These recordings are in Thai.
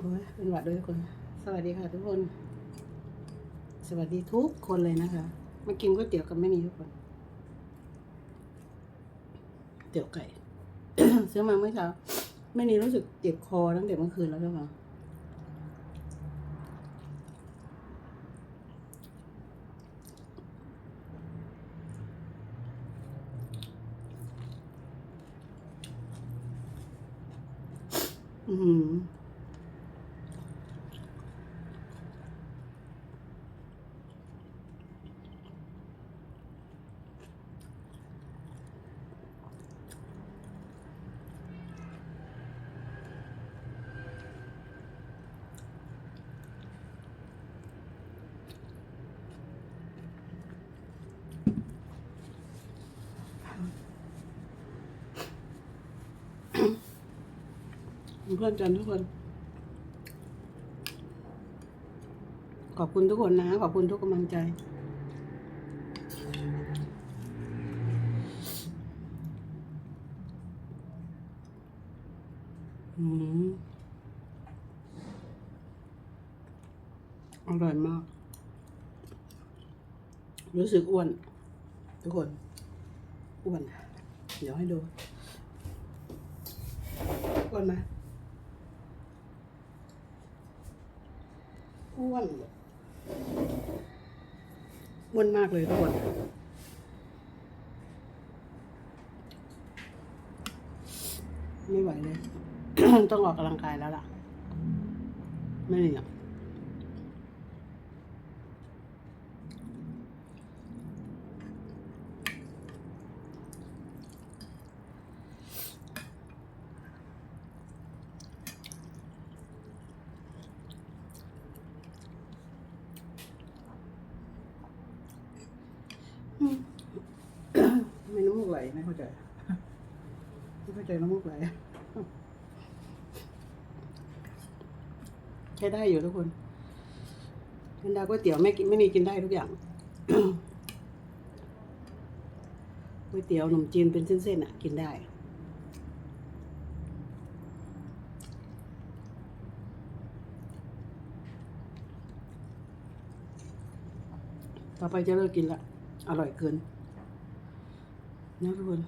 โอ้ยเป็นหวัดด้วยทุกคน สวัสดีค่ะทุกคน สวัสดีทุกคนเลยนะคะ มากินก๋วยเตี๋ยวกับแม่นีทุกคน เตี๋ยวไก่ ซื้อมาเมื่อเช้าแม่นีรู้สึกเจ็บคอตั้งแต่เมื่อคืนแล้วใช่ไหมอือหือ เพื่อนกันทุกคน ขอบคุณทุกคนนะ ขอบคุณทุกกำลังใจ อืมอร่อยมาก รู้สึกอ้วน ทุกคน อ้วน เดี๋ยวให้ดู อ้วนไหม อ้วนอ้วนมากเลยทุกคนไม่ไหวเลย ต้องออกกำลังกายแล้วล่ะ ไม่เนี่ย ไม่น้ำมูกไหลไม่เข้าใจไม่เข้าใจน้ำมูกไหลใช้ได้อยู่ทุกคนบรรดาก๋วยเตี๋ยวไม่กินไม่มีกินได้ทุกอย่างก๋วยเตี๋ยวขนมจีนเป็นเส้นๆอะ กินได้ต่อไปจะเลิกกินละ อร่อยเกินนะทุกคน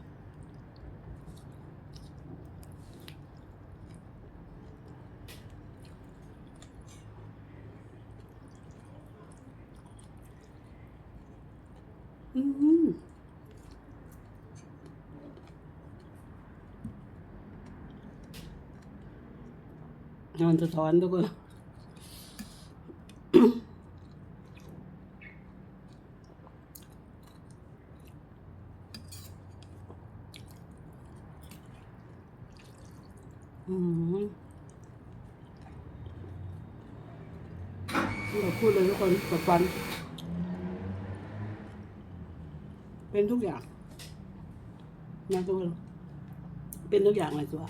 อืมนอนสะท้อนทุกคน อืมเราพูดเลยทุกคนกดฟัน เป็นทุกอย่างนะทุกคนเป็นทุกอย่างเลยตัว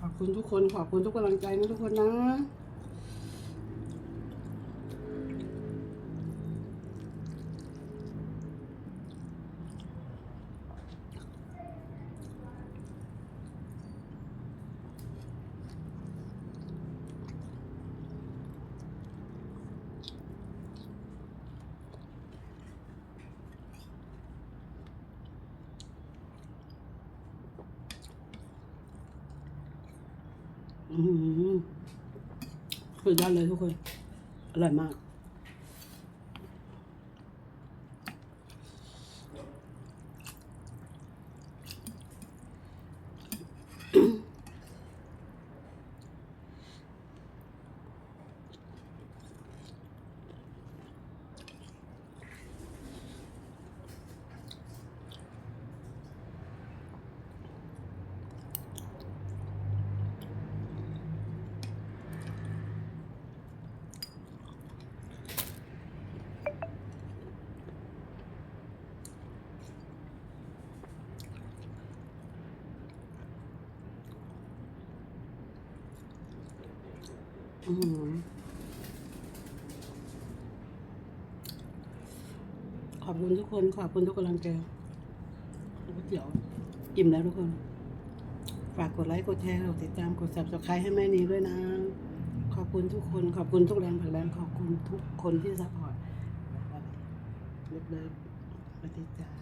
ขอบคุณทุกคนขอบคุณทุกกำลังใจนะทุกคนนะ สุดยอดเลยทุกคน อร่อยมาก ขอบคุณทุกคน ขอบคุณทุกกำลังใจก๋วยเตี๋ยวอิ่มแล้วทุกคน ฝากกดไลค์กดแชร์กดติดตามกด subscribe ให้แม่นี้ด้วยนะ ขอบคุณทุกคน ขอบคุณทุกแรงผลักดันขอบคุณทุกคนที่ซัพพอร์ตเลิฟเลิฟสวัสดีจ้า